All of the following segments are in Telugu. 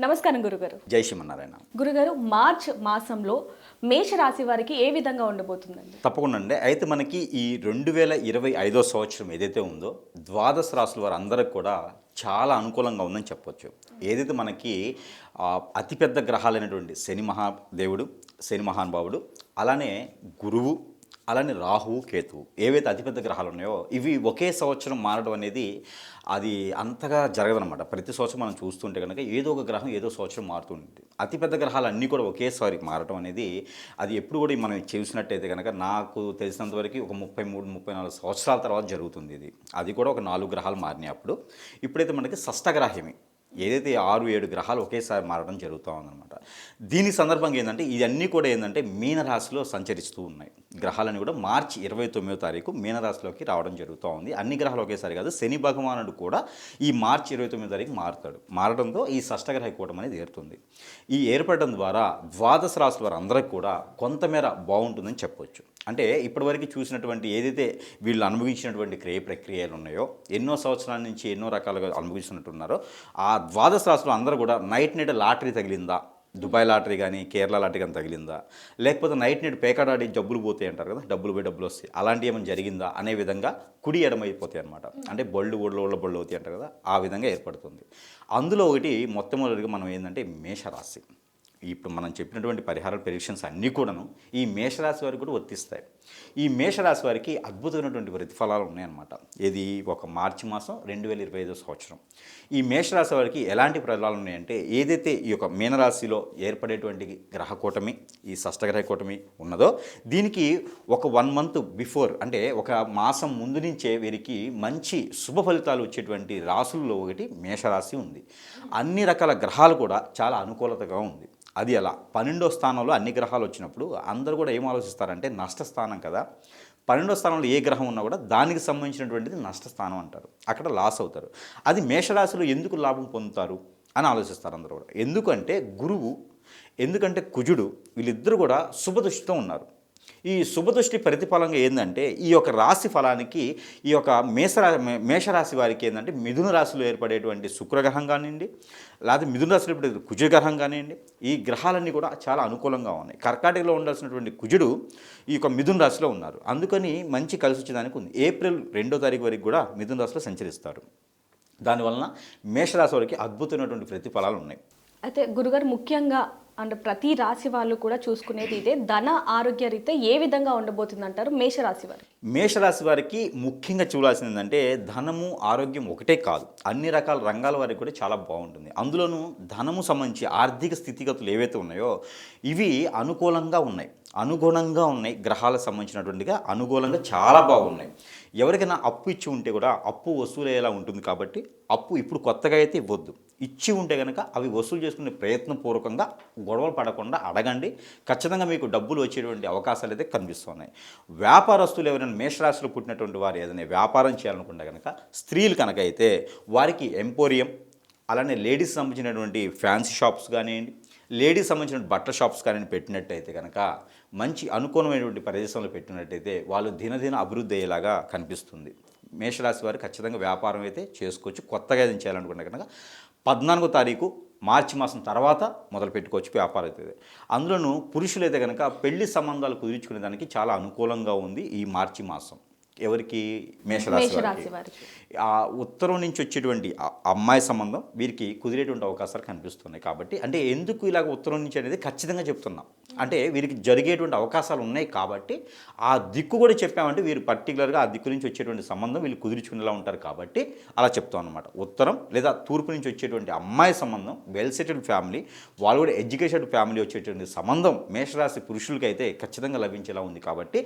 నమస్కారం గురుగారు. జై శ్రీమన్నారాయణ. గురుగారు మార్చ్ మాసంలో మేషరాశి వారికి ఏ విధంగా ఉండబోతుందండి? తప్పకుండా అండి. అయితే మనకి ఈ రెండు వేల ఇరవై ఐదో సంవత్సరం ఏదైతే ఉందో ద్వాదశ రాసుల వారు అందరికి కూడా చాలా అనుకూలంగా ఉందని చెప్పొచ్చు. ఏదైతే మనకి అతిపెద్ద గ్రహాలైనటువంటి శని మహాదేవుడు శని మహానుభావుడు అలానే గురువు అలానే రాహు కేతు ఏవైతే అతిపెద్ద గ్రహాలు ఉన్నాయో ఇవి ఒకే సంవత్సరం మారడం అనేది అది అంతగా జరగదనమాట ప్రతి సంవత్సరం మనం చూస్తుంటే కనుక ఏదో ఒక గ్రహం ఏదో సంవత్సరం మారుతుంది అతిపెద్ద గ్రహాలు అన్నీ కూడా ఒకేసారి మారడం అనేది అది ఎప్పుడు కూడా మనం చూసినట్టయితే కనుక నాకు తెలిసినంత వరకు ఒక ముప్పై మూడు ముప్పై నాలుగు సంవత్సరాల తర్వాత జరుగుతుంది ఇది. అది కూడా ఒక నాలుగు గ్రహాలు మారినాయి అప్పుడు. ఇప్పుడైతే మనకి షష్టగ్రాహ్యమే ఏదైతే ఆరు ఏడు గ్రహాలు ఒకేసారి మారడం జరుగుతూ ఉందన్నమాట. దీని సందర్భంగా ఏంటంటే ఇవన్నీ కూడా ఏంటంటే మీనరాశిలో సంచరిస్తూ ఉన్నాయి. గ్రహాలని కూడా మార్చి ఇరవై తొమ్మిదో తారీఖు మీనరాశిలోకి రావడం జరుగుతూ ఉంది. అన్ని గ్రహాలు ఒకేసారి కాదు శని భగవానుడు కూడా ఈ మార్చి ఇరవై తొమ్మిదో తారీఖు మారుతాడు. మారడంతో ఈ షష్టగ్రహ కూటం అనేది ఏర్తుంది. ఈ ఏర్పడడం ద్వారా ద్వాదశ రాశుల వారు అందరికి కూడా కొంతమేర బాగుంటుందని చెప్పొచ్చు. అంటే ఇప్పటివరకు చూసినటువంటి ఏదైతే వీళ్ళు అనుభవించినటువంటి క్రియ ప్రక్రియలు ఉన్నాయో ఎన్నో సంవత్సరాల నుంచి ఎన్నో రకాలుగా అనుభవిస్తున్నట్టున్నారో ఆ ద్వాదశ రాశులు అందరూ కూడా నైట్ నైట్ లాటరీ తగిలిందా? దుబాయ్ లాటరీ కానీ కేరళ లాటరీ కానీ తగిలిందా? లేకపోతే నైట్ నైట్ పేకాడాడి జబ్బులు పోతాయి అంటారు కదా డబ్బులు పోయి డబ్బులు వస్తాయి. అలాంటి ఏమైనా జరిగిందా అనే విధంగా కుడి ఎడమైపోతాయి అనమాట అంటే బళ్ళు ఊళ్ళ ఊళ్ళ బళ్ళు అవుతాయి అంటారు కదా ఆ విధంగా ఏర్పడుతుంది. అందులో ఒకటి మొట్టమొదటిగా మనం ఏంటంటే మేషరాశి. ఇప్పుడు మనం చెప్పినటువంటి పరిహార ప్రెడిక్షన్స్ అన్నీ కూడాను ఈ మేషరాశి వారికి కూడా వర్తిస్తాయి. ఈ మేషరాశి వారికి అద్భుతమైనటువంటి ప్రతిఫలాలు ఉన్నాయన్నమాట. ఇది ఒక మార్చి మాసం రెండు వేల ఇరవై ఐదో సంవత్సరం. ఈ మేషరాశి వారికి ఎలాంటి ప్రజలాలు ఉన్నాయంటే ఏదైతే ఈ యొక్క మీనరాశిలో ఏర్పడేటువంటి గ్రహ కూటమి ఈ షష్టగ్రహ కూటమి ఉన్నదో దీనికి ఒక వన్ మంత్ బిఫోర్ అంటే ఒక మాసం ముందు నుంచే వీరికి మంచి శుభ ఫలితాలు వచ్చేటువంటి రాసుల్లో ఒకటి మేషరాశి ఉంది. అన్ని రకాల గ్రహాలు కూడా చాలా అనుకూలతగా ఉంది. అది అలా పన్నెండో స్థానంలో అన్ని గ్రహాలు వచ్చినప్పుడు అందరూ కూడా ఏం ఆలోచిస్తారంటే నష్టస్థానం కదా. పన్నెండో స్థానంలో ఏ గ్రహం ఉన్నా కూడా దానికి సంబంధించినటువంటిది నష్టస్థానం అంటారు. అక్కడ లాస్ అవుతారు. అది మేషరాశిలో ఎందుకు లాభం పొందుతారు అని ఆలోచిస్తారు అందరూ కూడా. ఎందుకంటే గురువు ఎందుకంటే కుజుడు వీళ్ళిద్దరూ కూడా శుభదృష్టితో ఉన్నారు. ఈ శుభదృష్టి ప్రతిఫలంగా ఏంటంటే ఈ యొక్క రాశి ఫలానికి ఈ యొక్క మేషరా మేషరాశి వారికి ఏంటంటే మిథున రాశిలో ఏర్పడేటువంటి శుక్రగ్రహం కానివ్వండి లేకపోతే మిథున రాశిలో ఏర్పడే కుజగ్రహం కానివ్వండి ఈ గ్రహాలన్నీ కూడా చాలా అనుకూలంగా ఉన్నాయి. కర్కాటకలో ఉండాల్సినటువంటి కుజుడు ఈ యొక్క మిథున రాశిలో ఉన్నారు. అందుకని మంచి కలిసి వచ్చేదానికి ఉంది. ఏప్రిల్ రెండో తారీఖు వరకు కూడా మిథున రాశిలో సంచరిస్తారు. దానివలన మేషరాశి వారికి అద్భుతమైనటువంటి ప్రతిఫలాలు ఉన్నాయి. అయితే గురుగారు ముఖ్యంగా అండ్ ప్రతి రాశి వాళ్ళు కూడా చూసుకునేది ఇదే. ధన ఆరోగ్య రీత్యా ఏ విధంగా ఉండబోతుంది అంటారు మేషరాశి వారు మేషరాశి వారికి ముఖ్యంగా చూడాల్సింది ఏంటంటే ధనము ఆరోగ్యం ఒకటే కాదు. అన్ని రకాల రంగాల వారికి కూడా చాలా బాగుంటుంది. అందులోనూ ధనము సంబంధించి ఆర్థిక స్థితిగతులు ఏవైతే ఉన్నాయో ఇవి అనుకూలంగా ఉన్నాయి. అనుగుణంగా ఉన్నాయి. గ్రహాలకు సంబంధించినటువంటిగా అనుకూలంగా చాలా బాగున్నాయి. ఎవరికైనా అప్పు ఇచ్చి ఉంటే కూడా అప్పు వసూలయ్యేలా ఉంటుంది కాబట్టి అప్పు ఇప్పుడు కొత్తగా అయితే ఇవ్వద్దు. ఇచ్చి ఉంటే కనుక అవి వసూలు చేసుకునే ప్రయత్నపూర్వకంగా గొడవలు పడకుండా అడగండి. ఖచ్చితంగా మీకు డబ్బులు వచ్చేటువంటి అవకాశాలు అయితే కనిపిస్తున్నాయి. వ్యాపారస్తులు ఎవరైనా మేషరాశిలో పుట్టినటువంటి వారు ఏదైనా వ్యాపారం చేయాలనుకుంటే కనుక స్త్రీలు కనుక అయితే వారికి ఎంపోరియం అలానే లేడీస్ సంబంధించినటువంటి ఫ్యాన్సీ షాప్స్ కానివ్వండి లేడీస్ సంబంధించిన బట్టల షాప్స్ కానీ పెట్టినట్టయితే కనుక మంచి అనుకూలమైనటువంటి ప్రదేశంలో పెట్టినట్టయితే వాళ్ళు దినదిన అభివృద్ధి అయ్యేలాగా కనిపిస్తుంది. మేషరాశి వారు ఖచ్చితంగా వ్యాపారం అయితే చేసుకోవచ్చు. కొత్తగా ఏదైనా చేయాలనుకుంటే కనుక పద్నాలుగో తారీఖు మార్చి మాసం తర్వాత మొదలు పెట్టుకోవచ్చు వ్యాపారం అయితే. అందులోనూ పురుషులైతే కనుక పెళ్ళి సంబంధాలు కుదుర్చుకునే దానికి చాలా అనుకూలంగా ఉంది ఈ మార్చి మాసం. ఎవరికి? మేషరాశి వారికి. ఆ ఉత్తరం నుంచి వచ్చేటువంటి అమ్మాయి సంబంధం వీరికి కుదిరేటువంటి అవకాశాలు కనిపిస్తున్నాయి కాబట్టి అంటే ఎందుకు ఇలాగ ఉత్తరం నుంచి అనేది ఖచ్చితంగా చెప్తున్నాం. అంటే వీరికి జరిగేటువంటి అవకాశాలు ఉన్నాయి కాబట్టి ఆ దిక్కు కూడా చెప్పామంటే వీరు పర్టికులర్గా ఆ దిక్కు నుంచి వచ్చేటువంటి సంబంధం వీళ్ళు కుదుర్చుకునేలా ఉంటారు కాబట్టి అలా చెప్తాం అనమాట ఉత్తరం లేదా తూర్పు నుంచి వచ్చేటువంటి అమ్మాయి సంబంధం వెల్ సెటిల్డ్ ఫ్యామిలీ వాళ్ళు కూడా ఎడ్యుకేటెడ్ ఫ్యామిలీ వచ్చేటువంటి సంబంధం మేషరాశి పురుషులకైతే ఖచ్చితంగా లభించేలా ఉంది కాబట్టి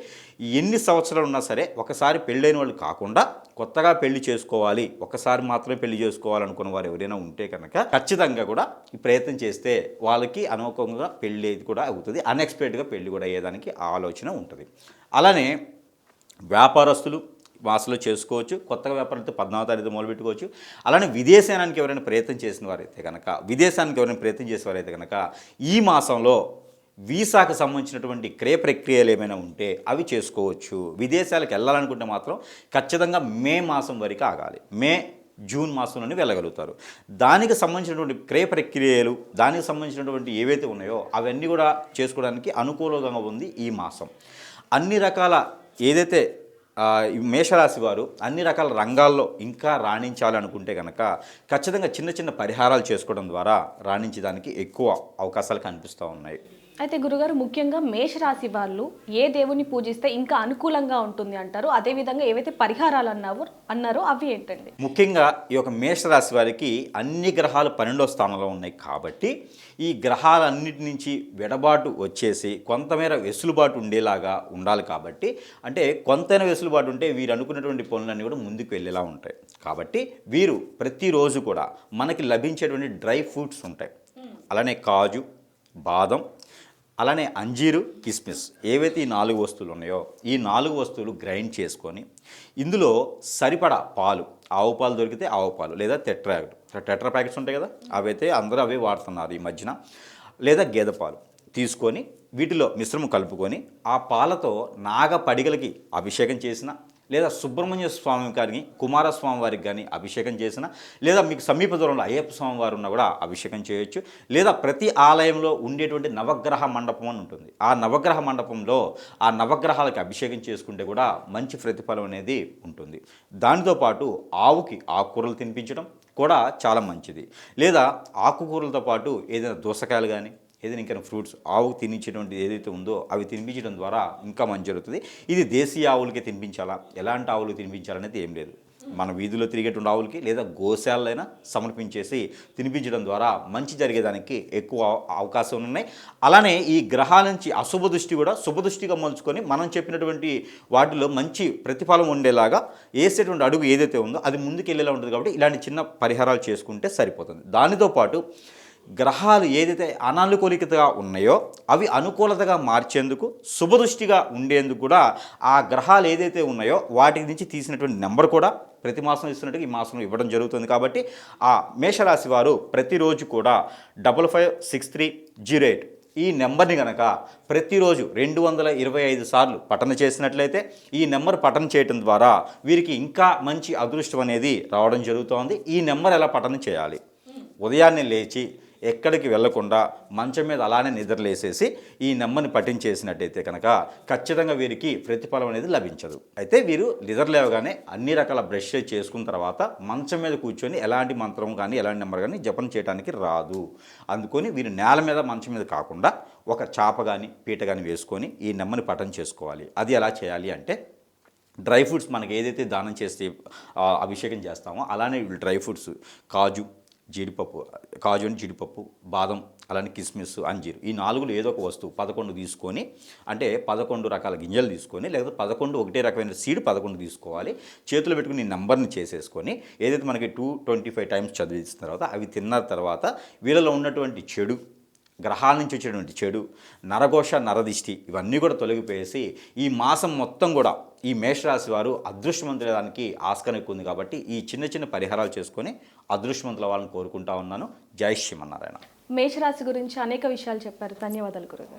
ఎన్ని సంవత్సరాలు ఉన్నా సరే ఒకసారి పెళ్ళైన వాళ్ళు కాకుండా కొత్తగా పెళ్ళి చేసుకోవాలి ఒకసారి మాత్రమే పెళ్ళి చేసుకోవాలనుకున్న వారు ఎవరైనా ఉంటే కనుక ఖచ్చితంగా కూడా ఈ ప్రయత్నం చేస్తే వాళ్ళకి అనుకూలంగా పెళ్ళి కూడా అవుతుంది అన్ఎక్స్పెక్టెడ్గా పెళ్ళి కూడా అయ్యేదానికి ఆలోచన ఉంటుంది. అలానే వ్యాపారస్తులు వాసులో చేసుకోవచ్చు కొత్తగా వ్యాపారంతో పద్నాలుగు తారీఖు మొదలుపెట్టుకోవచ్చు అలానే విదేశానికి ఎవరైనా ప్రయత్నం చేసిన వారైతే కనుక విదేశానికి ఎవరైనా ప్రయత్నం చేసేవారైతే కనుక ఈ మాసంలో వీసాకు సంబంధించినటువంటి క్రయ ప్రక్రియలు ఏమైనా ఉంటే అవి చేసుకోవచ్చు. విదేశాలకు వెళ్ళాలనుకుంటే మాత్రం ఖచ్చితంగా మే మాసం వరకు ఆగాలి. మే జూన్ మాసంలోనే వెళ్ళగలుగుతారు. దానికి సంబంధించినటువంటి క్రయ ప్రక్రియలు దానికి సంబంధించినటువంటి ఏవైతే ఉన్నాయో అవన్నీ కూడా చేసుకోవడానికి అనుకూలంగా ఉంది ఈ మాసం. అన్ని రకాల ఏదైతే మేషరాశి వారు అన్ని రకాల రంగాల్లో ఇంకా రాణించాలనుకుంటే కనుక ఖచ్చితంగా చిన్న చిన్న పరిహారాలు చేసుకోవడం ద్వారా రాణించడానికి ఎక్కువ అవకాశాలు కనిపిస్తూ ఉన్నాయి. అయితే గురుగారు ముఖ్యంగా మేషరాశి వాళ్ళు ఏ దేవుని పూజిస్తే ఇంకా అనుకూలంగా ఉంటుంది అంటారు? అదేవిధంగా ఏవైతే పరిహారాలు అన్నావు అన్నారో అవి ఏంటండి? ముఖ్యంగా ఈ యొక్క మేషరాశి వారికి అన్ని గ్రహాలు పన్నెండో స్థానంలో ఉన్నాయి కాబట్టి ఈ గ్రహాలన్నిటి నుంచి విడబాటు వచ్చేసి కొంతమేర వెసులుబాటు ఉండేలాగా ఉండాలి కాబట్టి అంటే కొంతైనా వెసులుబాటు ఉంటే వీరు అనుకున్నటువంటి పనులన్నీ కూడా ముందుకు వెళ్ళేలా ఉంటాయి. కాబట్టి వీరు ప్రతిరోజు కూడా మనకి లభించేటువంటి డ్రై ఫ్రూట్స్ ఉంటాయి. అలానే కాజు బాదం అలానే అంజీరు కిస్మిస్ ఏవైతే ఈ నాలుగు వస్తువులు ఉన్నాయో ఈ నాలుగు వస్తువులు గ్రైండ్ చేసుకొని ఇందులో సరిపడా పాలు ఆవు పాలు దొరికితే ఆవు పాలు లేదా టెట్రా టెట్రా ప్యాకెట్స్ ఉంటాయి కదా అవైతే అందరూ అవి వాడుతున్నారు ఈ మధ్యన లేదా గేదె పాలు తీసుకొని వీటిలో మిశ్రమం కలుపుకొని ఆ పాలతో నాగ పడిగలకి అభిషేకం చేసిన లేదా సుబ్రహ్మణ్య స్వామి గారిని కుమారస్వామి వారికి కానీ అభిషేకం చేసిన లేదా మీకు సమీప దూరంలో అయ్యప్ప స్వామి వారు ఉన్నా కూడా అభిషేకం చేయొచ్చు. లేదా ప్రతి ఆలయంలో ఉండేటువంటి నవగ్రహ మండపం అని ఉంటుంది. ఆ నవగ్రహ మండపంలో ఆ నవగ్రహాలకి అభిషేకం చేసుకుంటే కూడా మంచి ప్రతిఫలం అనేది ఉంటుంది. దానితో పాటు ఆవుకి ఆకుకూరలు తినిపించడం కూడా చాలా మంచిది. లేదా ఆకుకూరలతో పాటు ఏదైనా దోసకాయలు కానీ ఏదైనా ఇంకా ఫ్రూట్స్ ఆవుకు తినించేటువంటి ఏదైతే ఉందో అవి తినిపించడం ద్వారా ఇంకా మంచి జరుగుతుంది. ఇది దేశీయ ఆవులకి తినిపించాలా? ఎలాంటి ఆవులు తినిపించాలనేది ఏం లేదు. మన వీధిలో తిరిగేటువంటి ఆవులకి లేదా గోశాలైనా సమర్పించేసి తినిపించడం ద్వారా మంచి జరిగేదానికి ఎక్కువ అవకాశం ఉన్నాయి. అలానే ఈ గ్రహాల నుంచి అశుభ దృష్టి కూడా శుభ దృష్టిగా మలుచుకొని మనం చెప్పినటువంటి వాటిలో మంచి ప్రతిఫలం ఉండేలాగా వేసేటువంటి అడుగు ఏదైతే ఉందో అది ముందుకు వెళ్ళేలా ఉంటుంది కాబట్టి ఇలాంటి చిన్న పరిహారాలు చేసుకుంటే సరిపోతుంది. దానితో పాటు గ్రహాలు ఏదైతే అనానుకూలికతగా ఉన్నాయో అవి అనుకూలతగా మార్చేందుకు శుభదృష్టిగా ఉండేందుకు కూడా ఆ గ్రహాలు ఏదైతే ఉన్నాయో వాటి నుంచి తీసినటువంటి నెంబర్ కూడా ప్రతి మాసం ఇస్తున్నట్టుగా ఈ మాసంలో ఇవ్వడం జరుగుతుంది కాబట్టి ఆ మేషరాశి వారు ప్రతిరోజు కూడా double five six three zero eight ఈ నెంబర్ని కనుక ప్రతిరోజు రెండు వందల ఇరవై ఐదు సార్లు పఠన చేసినట్లయితే ఈ నెంబర్ పఠన చేయటం ద్వారా వీరికి ఇంకా మంచి అదృష్టం అనేది రావడం జరుగుతోంది. ఈ నెంబర్ ఎలా పఠన చేయాలి? ఉదయాన్నే లేచి ఎక్కడికి వెళ్ళకుండా మంచం మీద అలానే నిద్రలేసేసి ఈ నెమ్మని పఠించేసినట్టయితే కనుక ఖచ్చితంగా వీరికి ప్రతిఫలం అనేది లభించదు. అయితే వీరు నిద్ర లేవగానే అన్ని రకాల బ్రష్ చేసుకున్న తర్వాత మంచం మీద కూర్చొని ఎలాంటి మంత్రం కానీ ఎలాంటి నెంబర్ కానీ జపం చేయడానికి రాదు. అందుకొని వీరు నేల మీద మంచం మీద కాకుండా ఒక చాప కానీ పీట కానీ వేసుకొని ఈ నెమ్మని పఠం చేసుకోవాలి. అది ఎలా చేయాలి అంటే డ్రై ఫ్రూట్స్ మనకి ఏదైతే దానం చేస్తే అభిషేకం చేస్తామో అలానే డ్రై ఫ్రూట్స్ కాజు జీడిపప్పు కాజు అండ్ జీడిపప్పు బాదం అలానే కిస్మిస్ అంజీరు. ఈ నాలుగులో ఏదో ఒక వస్తువు పదకొండు తీసుకొని అంటే పదకొండు రకాల గింజలు తీసుకొని లేకపోతే పదకొండు ఒకటే రకమైన సీడ్ పదకొండు తీసుకోవాలి. చేతిలో పెట్టుకుని నెంబర్ని చేసేసుకొని ఏదైతే మనకి టూ ట్వంటీ ఫైవ్ టైమ్స్ చదివించిన తర్వాత అవి తిన్న తర్వాత వీళ్ళలో ఉన్నటువంటి చెడు గ్రహాల నుంచి వచ్చేటువంటి చెడు నరఘోష నరదిష్టి ఇవన్నీ కూడా తొలగిపోయేసి ఈ మాసం మొత్తం కూడా ఈ మేషరాశి వారు అదృష్టవంతులడానికి ఆస్కారం ఎక్కువ ఉంది కాబట్టి ఈ చిన్న చిన్న పరిహారాలు చేసుకొని అదృష్టవంతుల వాళ్ళని కోరుకుంటా ఉన్నాను. జై శ్రీమన్నారాయణ. మేషరాశి గురించి అనేక విషయాలు చెప్పారు. ధన్యవాదాలు గురుగారు.